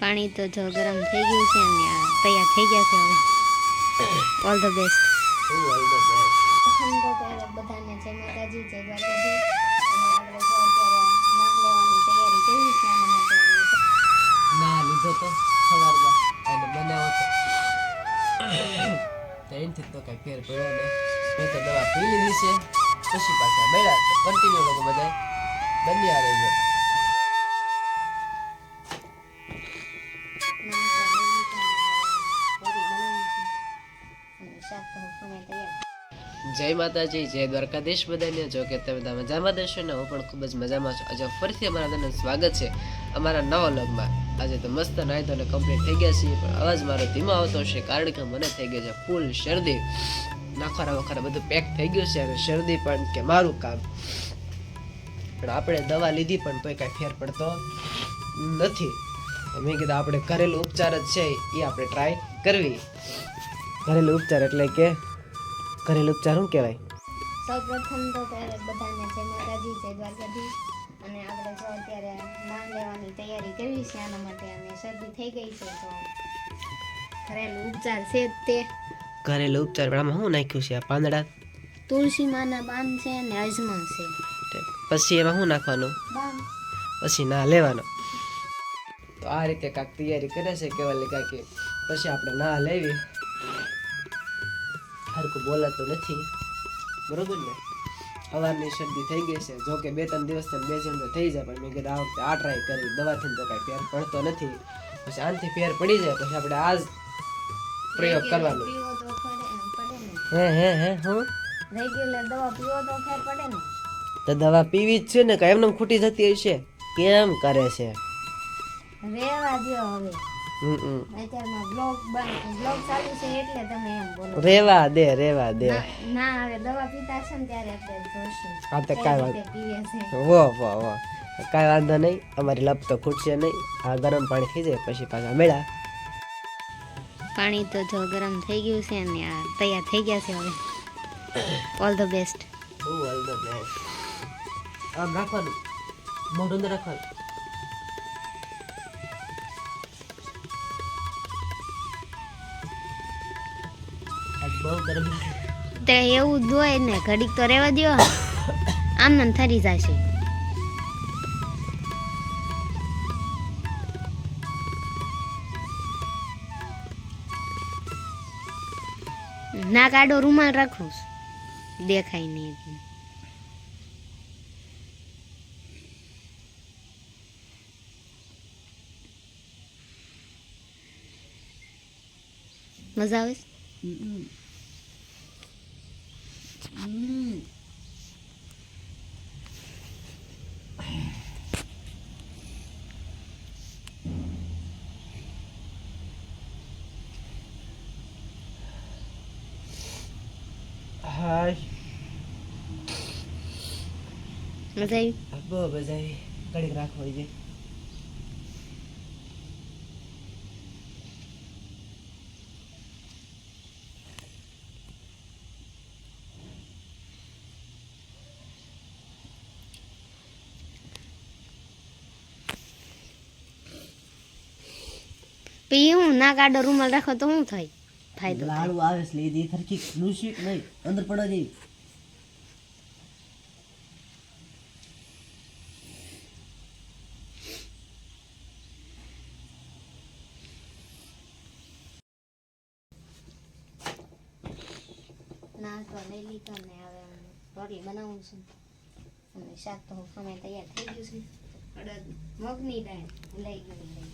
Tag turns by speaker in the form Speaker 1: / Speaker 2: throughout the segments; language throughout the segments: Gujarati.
Speaker 1: પાણી તો જો ગરમ થઈ ગયું છે અને આ તૈયાર થઈ ગયા છે હવે. ઓલ ધ બેસ્ટ
Speaker 2: હું ઓલ ધ બેસ્ટ
Speaker 1: પ્રથમ બધાને જય માતાજી જય દ્વારકાજી
Speaker 2: ના લીધો તો સવારમાં. અને બનાવો તો તો એનથી તો કાંઈ ફેર પડ્યો ને મેં તો દવા પી લીધી છે. પછી પાછા મળ્યા તો કન્ટિન્યુ લોકો બધા બન્યા રહેજો. જય માતાજી, જય દ્વારકાધીશ બધાને. જો કે તમે બધા મજામાં દેશો ને, હું પણ ખૂબ જ મજામાં છું. આજે ફરીથી અમારા બધાને સ્વાગત છે અમારા નવા લગમાં આજે તો મસ્ત નાહી તો કમ્પ્લીટ થઈ ગયા છીએ, પણ અવાજ મારો ધીમો આવતો હશે કારણ કે મને થઈ ગયો છે ફૂલ શરદી. નાખવાના વખારા બધું પેક થઈ ગયું છે અને શરદી પણ કે મારું કામ. પણ આપણે દવા લીધી પણ તોય કાંઈ ફેર પડતો નથી. મેં કીધું આપણે ઘરેલું ઉપચાર જ છે એ આપણે ટ્રાય કરવી. ઘરેલું ઉપચાર એટલે કે ઘરેલું ઉપચાર શું કહેવાય?
Speaker 1: સૌ પ્રથમ તો બધાને જય માતાજી જય દ્વારકાજી અને આપણે જો અત્યારે નામ લેવાની તૈયારી કરવી છે આના માટે અને શરદી થઈ ગઈ છે તો ઘરેલું ઉપચાર છે જ તે.
Speaker 2: ઘરેલું ઉપચાર આમાં શું નાખ્યું છે આ પાંદડા?
Speaker 1: તુલસી માના પાન છે અને અજમા છે.
Speaker 2: પછી એમાં શું નાખવાનું? પછી ના લેવાનો. તો આ રીતે કાંક તૈયારી કરે છે કેવલી કાકી. પછી આપણે ના લેવી. હરકું બોલાતું નથી. બરોબર ને? સવારની શરદી થઈ ગઈ છે. જો કે બે ત્રણ દિવસ બે જણ તો થઈ જાય પણ મેં કીધું આ વખતે આ ટ્રાય કરી દવાથી તો કાંઈ ફેર પડતો નથી. પછી આનથી ફેર પડી જાય પછી આપણે આ જ પ્રયોગ કરવાનો. હે હે હે હું?
Speaker 1: રેગ્યુલર દવા પીવો તો ફેર પડે ને.
Speaker 2: તો દવા પીવી જ છે ને કાંઈ એમને ખૂટી જતી હશે. કેમ કરે છે?
Speaker 1: રેવા દો હવે. અત્યારમાં બ્લોગ બ્લોગ ચાલુ છે એટલે તમે એમ બોલો.
Speaker 2: રેવા દે રેવા દે.
Speaker 1: ના- ના હવે દવા પીતા છે ને ત્યારે આપણે જોઈશું
Speaker 2: હા તો
Speaker 1: કઈ વાંધો પીવે છે.
Speaker 2: વાહ વાહ વાહ કાંઈ વાંધો નહીં. અમારી લપ તો ખૂટશે નહીં. આ ગરમ પાણી થઈ જાય પછી પાછા મેળા
Speaker 1: પાણી તો જો ગરમ થઈ ગયું છે અને આ તૈયાર થઈ ગયા છે હવે. ઓલ ધ બેસ્ટ
Speaker 2: આમ રાખવાનું. મોઢું રાખવાનું. બહુ ગરમ.
Speaker 1: તે એવું હોય ને ઘડીક તો રહેવા દો આમ નામ થરી જશે. ના કાઢો રૂમાલ રાખું. દેખાય નહીં એટલે. મજા આવે?
Speaker 2: હાય
Speaker 1: મજા આવી
Speaker 2: બહુ બધા કડીક રાખવાની છે
Speaker 1: પછી હું ના કાઢો રૂમાલ રાખો તો શું થાય? ફાયદો.
Speaker 2: લાડુ આવે છે લીધી સરખી નુસી નહીં અંદર પડવા જઈ
Speaker 1: નાસ્તો લઈ લીધો ને હવે રોટલી બનાવું છું. અને શાક તો સમય તૈયાર થઈ ગયું છે. અડદ મગની દાળ લઈ ગયું લઈ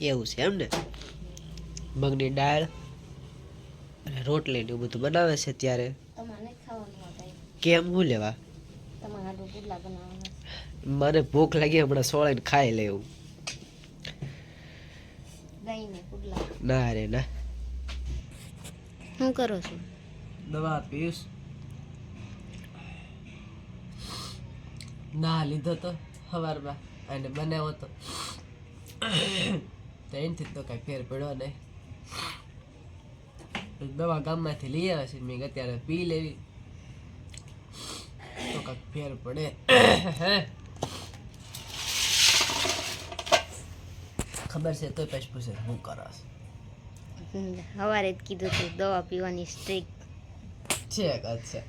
Speaker 2: એવું છે એમ ને? મગની દાળ અને રોટલી ને એવું બધું બનાવે છે ત્યારે કેમ? હું લેવા?
Speaker 1: તમારે આડું પુડલા બનાવવાના છે.
Speaker 2: મને ભૂખ લાગી હમણાં સોળાઈને ખાઈ લેવું
Speaker 1: ના
Speaker 2: રે ના.
Speaker 1: શું કરો છો?
Speaker 2: દવા પીશ ના લીધો તો સવારમાં અને બનાવો તો. તો એનાથી તો કાંઈ ફેર પડ્યો નહીં દવા ગામમાંથી લઈ આવે છે મેં અત્યારે પી લેવી તો કાંઈક ફેર પડે હે ખબર છે તો પછી પૂછે હું કરસ
Speaker 1: હવારે સવારે જ કીધું તું દવા પીવાની સ્ટ્રીક
Speaker 2: છે અચ્છા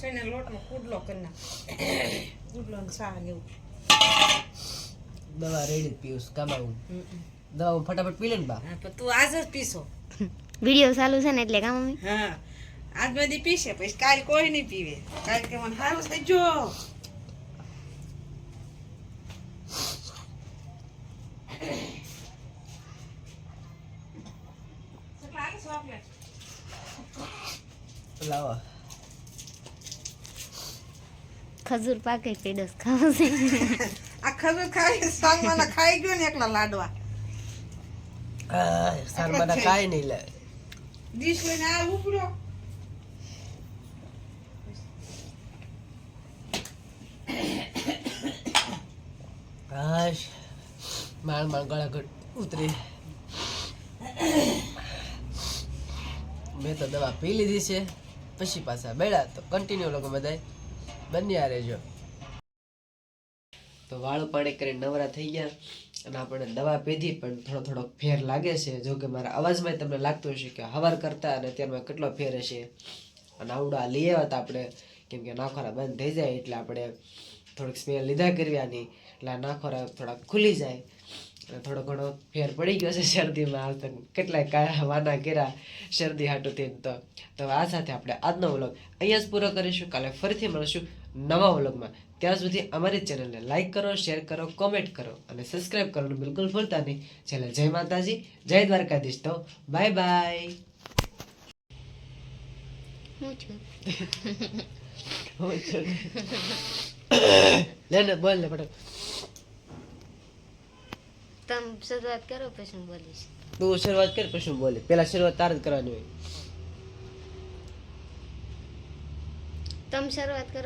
Speaker 3: શેને લોટનો કુડલો કરી નાખ. કુડલો ને ચા ને
Speaker 2: દવા રેડી પીવું કામ દવા ફટાફટ પી લે ને બા.
Speaker 3: તું આજ જ પીશો.
Speaker 1: વીડિયો ચાલુ છે ને એટલે કા મમ્મી?
Speaker 3: હા. આજ બધી પીશે પછી કાલ કોઈ નહીં પીવે. કાલ કે મને સારું થઈ જો
Speaker 2: લાવો.
Speaker 1: ખજૂર પાકે પેડસ ખાવશે
Speaker 3: આ ખજૂર ખાઈ સાંગવાના ખાઈ ગયો ને એકલા લાડવા.
Speaker 2: સારમાના ખાઈ નહીં લે.
Speaker 3: ડીશ લઈને આ ઉપડો.
Speaker 2: હાશ. માળ માળ ગળા ઘટ ઉતરી. મેં તો દવા પી લીધી છે. પછી પાછા બેડા. તો કન્ટિન્યુ લોકો બધાય. બન્યા રહેજો. તો વાળ પાણી કરીને નવરા થઈ ગયા અને આપણે દવા પીધી પણ થોડો થોડો ફેર લાગે છે. જો કે મારા અવાજમાં તમને લાગતું હશે કે હવાર કરતા અને અત્યારમાં કેટલો ફેર હશે. અને આવડા લઈ આવ્યા હતા આપણે. કેમ કે નાખોરા બંધ થઈ જાય એટલે આપણે થોડીક સ્મેલ લીધા કરવાની. એટલે આ નાખોરા થોડાક ખુલી જાય. અને થોડો ઘણો ફેર પડી ગયો છે શરદીમાં. હાલ તક કેટલાય કાયા વાના કર્યા શરદી હાટુથી તો. તો આ સાથે આપણે આજનો વ્લોગ અહીંયા જ પૂરો કરીશું. કાલે ફરીથી મળીશું. નવા વ્લોગમાં. ત્યાં સુધી અમારી ચેનલને લાઇક કરો શેર કરો કોમેન્ટ કરો અને સબસ્ક્રાઇબ કરવાનું બિલકુલ ભૂલતા નહીં. છેલ્લે જય માતાજી જય દ્વારકાધીશ તો બાય બાય
Speaker 1: હું છું.
Speaker 2: લે ને બોલ ને ફટાફટ.
Speaker 1: તમે શરૂઆત કરો પછી હું બોલીશ.
Speaker 2: તું શરૂઆત કર પછી હું બોલી પેલા શરૂઆત તાર જ કરવાની હોય.
Speaker 1: તમે શરૂઆત કરો